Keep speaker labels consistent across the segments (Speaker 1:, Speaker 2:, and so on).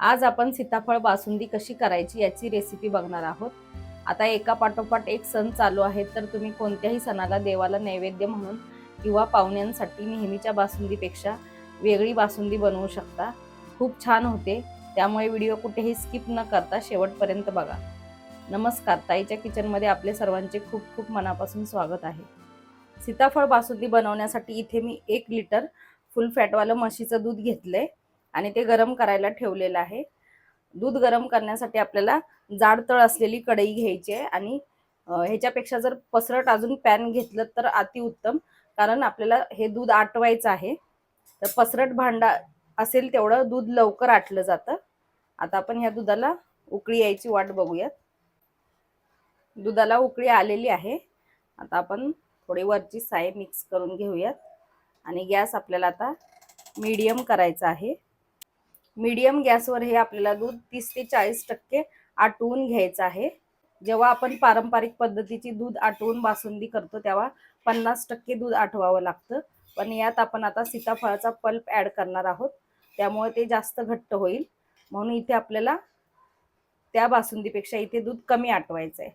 Speaker 1: आज आपण सीताफळ बासुंदी कशी करायची याची रेसिपी बघणार आहोत. आता एका पाठोपाठ एक सण चालू आहे तर तुम्ही कोणत्याही सणाला देवाला नैवेद्य म्हणून किंवा पाहुण्यांसाठी नेहमीच्या बासुंदीपेक्षा वेगळी बासुंदी बनवू शकता. खूप छान होते त्यामुळे व्हिडिओ कुठेही स्किप न करता शेवटपर्यंत बघा. नमस्कार ताईच्या किचनमध्ये आपले सर्वांचे खूप खूप मनापासून स्वागत आहे. सीताफळ बासुंदी बनवण्यासाठी इथे मी एक लिटर फुल फॅटवालं म्हशीचं दूध घेतलं आहे आणि ते गरम करायला ठेवलेलं आहे. दूध गरम करण्यासाठी आपल्याला जाडतळ असलेली कढई घ्यायची आहे आणि ह्याच्यापेक्षा जर पसरट अजून पॅन घेतलं तर अतिउत्तम कारण आपल्याला हे दूध आटवायचं आहे. तर पसरट भांडा असेल तेवढं दूध लवकर आटलं जातं. आता आपण ह्या दुधाला उकळी यायची वाट बघूयात. दुधाला उकळी आलेली आहे. आता आपण थोडी वरची साय मिक्स करून घेऊयात. आणि गॅस आपल्याला आता मीडियम करायचा आहे. मीडियम गॅसवर हे आपल्याला दूध तीस ते चाळीस टक्के आटवून घ्यायचं आहे. जेव्हा आपण पारंपरिक पद्धतीची दूध आटवून बासुंदी करतो तेव्हा पन्नास टक्के दूध आठवावं लागतं. पण यात आपण आता सीताफळाचा पल्प ॲड करणार आहोत. त्यामुळे ते जास्त घट्ट होईल. म्हणून इथे आपल्याला त्या बासुंदीपेक्षा इथे दूध कमी आटवायचं आहे.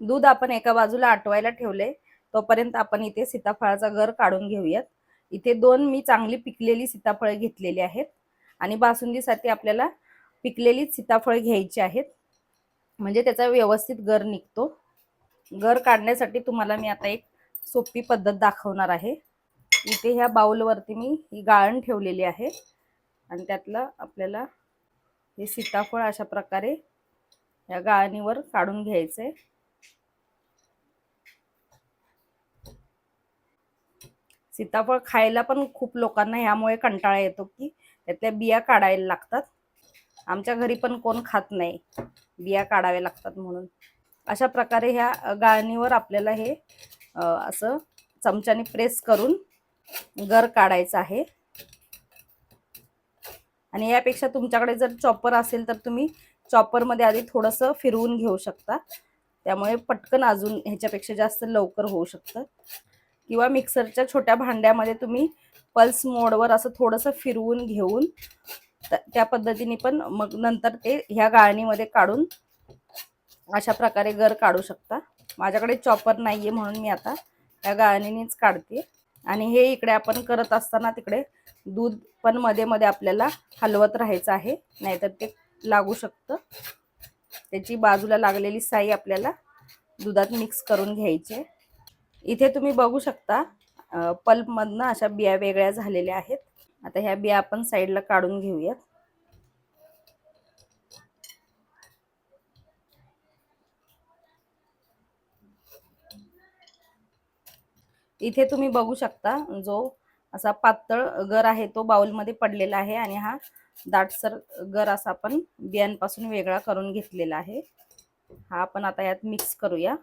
Speaker 1: दूध आपण एका बाजूला आटवायला ठेवले तोपर्यंत आपण इथे सीताफळाचा गर काढून घेऊयात. इथे दोन मी चांगली पिकलेली सीताफळं घेतलेली आहेत. आणि बासुंदीसाठी आपल्याला पिकलेलीच सीताफळ घ्यायची आहेत. म्हणजे त्याचा व्यवस्थित गर निघतो. गर काढण्यासाठी तुम्हाला मी आता एक सोपी पद्धत दाखवणार आहे. इथे ह्या बाउलवरती मी ही गाळण ठेवलेली आहे. आणि त्यातलं आपल्याला हे सीताफळ अशा प्रकारे या गाळणीवर काढून घ्यायचंय. सीताफळ खायला पण खूप लोकांना ह्यामुळे कंटाळा येतो की त्यातल्या बिया काढायला लागतात. आमच्या घरी पण कोण खात नाही बिया काढाव्या लागतात म्हणून. अशा प्रकारे ह्या गाळणीवर आपल्याला हे असं चमच्याने प्रेस करून गर काढायचं आहे. आणि यापेक्षा तुमच्याकडे जर चॉपर असेल तर तुम्ही चॉपरमध्ये आधी थोडंसं फिरवून घेऊ शकता. त्यामुळे पटकन अजून ह्याच्यापेक्षा जास्त लवकर होऊ शकतं. किंवा मिक्सरच्या छोट्या भांड्यामध्ये तुम्ही पल्स मोडवर असं थोडंसं फिरवून घेऊन त्या पद्धतीने पण मग नंतर ते ह्या गाळणीमध्ये काढून अशा प्रकारे गर काढू शकता. माझ्याकडे चॉपर नाहीये म्हणून मी आता या गाळणीनेच काढते. आणि हे इकडे आपण करत असताना तिकडे दूध पण मध्ये मध्ये आपल्याला हलवत राहायचं आहे. नाहीतर ते लागू शकतं. त्याची बाजूला लागलेली साई आपल्याला दुधात मिक्स करून घ्यायची आहे. इथे तुम्ही बघू शकता पल्पमधनं अशा बिया वेगळ्या झालेल्या आहेत. आता ह्या बिया आपण साईडला काढून घेऊयात. इथे तुम्ही बघू शकता जो असा पातळ गर आहे तो बाउलमध्ये पडलेला आहे आणि हा दाटसर गर असा आपण बियांपासून वेगळा करून घेतलेला आहे. हा आपण आता यात मिक्स करूया.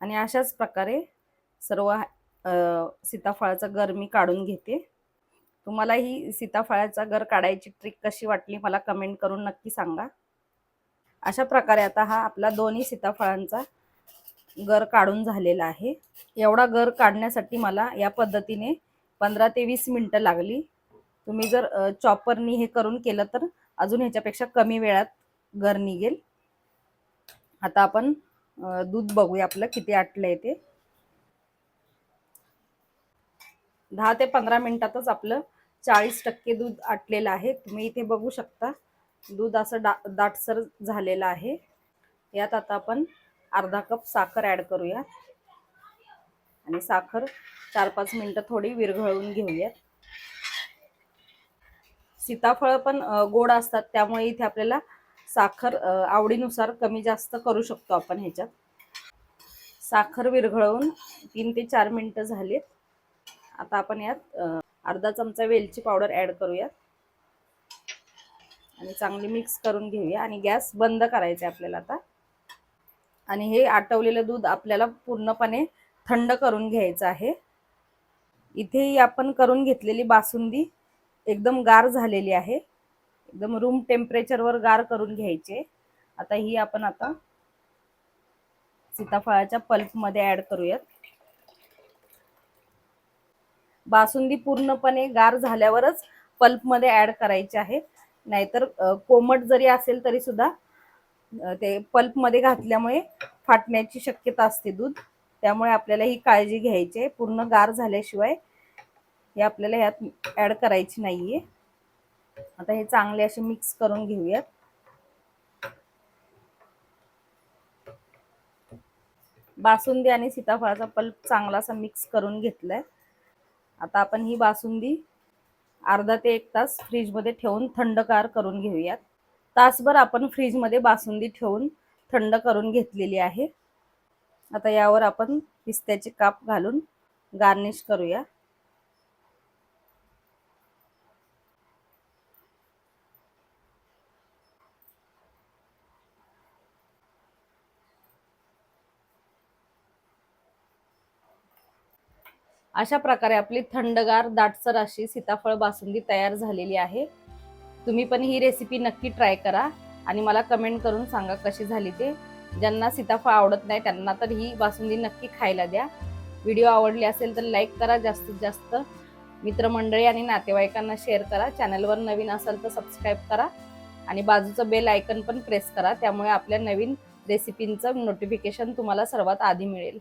Speaker 1: आणि अशाच प्रकारे सर्व सीताफळाचा गर मी काढून घेते. तुम्हाला ही सीताफळाचा गर काढायची ट्रिक कशी वाटली मला कमेंट करून नक्की सांगा. अशा प्रकारे आता हा आपला दोन्ही सीताफळांचा गर काढून झालेला आहे. एवढा गर काढण्यासाठी मला या पद्धतीने पंधरा ते वीस मिनटं लागली. तुम्ही जर चॉपरनी हे करून केलं तर अजून ह्याच्यापेक्षा कमी वेळात गर निघेल. आता आपण दूध बघूया आपलं किती आटलंय ते. दहा ते पंधरा मिनिटातच आपलं चाळीस टक्के दूध आटलेलं आहे. तुम्ही इथे बघू शकता. दूध असं डा दाटसर झालेलं आहे. यात आता आपण अर्धा कप साखर ॲड करूया आणि साखर चार पाच मिनटं थोडी विरघळवून घेऊयात. सीताफळ पण गोड असतात. त्यामुळे इथे आपल्याला साखर आवडीनुसार कमी जास्त करू शकतो आपण ह्याच्यात. साखर विरघळवून तीन ते चार मिनटं झालीत. आता आपण यात अर्धा चमचा वेलची पावडर ॲड करूयात. आणि चांगली मिक्स करून घेऊया. आणि गॅस बंद करायचा आहे आपल्याला आता. आणि हे आटवलेलं दूध आपल्याला पूर्णपणे थंड करून घ्यायचं आहे. इथेही आपण करून घेतलेली बासुंदी एकदम गार झालेली आहे. एकदम रूम टेम्परेचरवर गार करून घ्यायचे आता ही आपण आता सीताफळाच्या पल्पमध्ये ॲड करूयात. बासुंदी पूर्णपणे गार झाल्यावरच पल्पमध्ये ॲड करायची आहे. नाहीतर कोमट जरी असेल तरी सुद्धा ते पल्पमध्ये घातल्यामुळे फाटण्याची शक्यता असते दूध. त्यामुळे आपल्याला ही काळजी घ्यायची आहे. पूर्ण गार झाल्याशिवाय हे आपल्याला ह्यात ॲड करायची नाहीये. आता हे चांगले असे मिक्स करून घेऊयात. बासुंदी आणि सीताफळाचा पल्प चांगला असा मिक्स करून घेतलाय. आता आपण ही बासुंदी अर्धा ते एक तास फ्रीजमध्ये ठेवून थंडगार करून घेऊयात. तासभर आपण फ्रीजमध्ये बासुंदी ठेवून थंड करून घेतलेली आहे. आता यावर आपण पिस्त्याचे काप घालून गार्निश करूया. अशा प्रकारे आपली थंडगार दाटसर अशी सीताफळ बासुंदी तयार झालेली आहे. तुम्ही पण ही रेसिपी नक्की ट्राय करा आणि मला कमेंट करून सांगा कशी झाली ते. ज्यांना सीताफळ आवडत नाही त्यांना तर ही बासुंदी नक्की खायला द्या. व्हिडिओ आवडली असेल तर लाईक करा जास्तीत जास्त. मित्रमंडळी आणि नातेवाईकांना शेअर करा. चॅनलवर नवीन असाल तर सबस्क्राईब करा आणि बाजूचं बेल आयकन पण प्रेस करा. त्यामुळे आपल्या नवीन रेसिपींचं नोटिफिकेशन तुम्हाला सर्वात आधी मिळेल.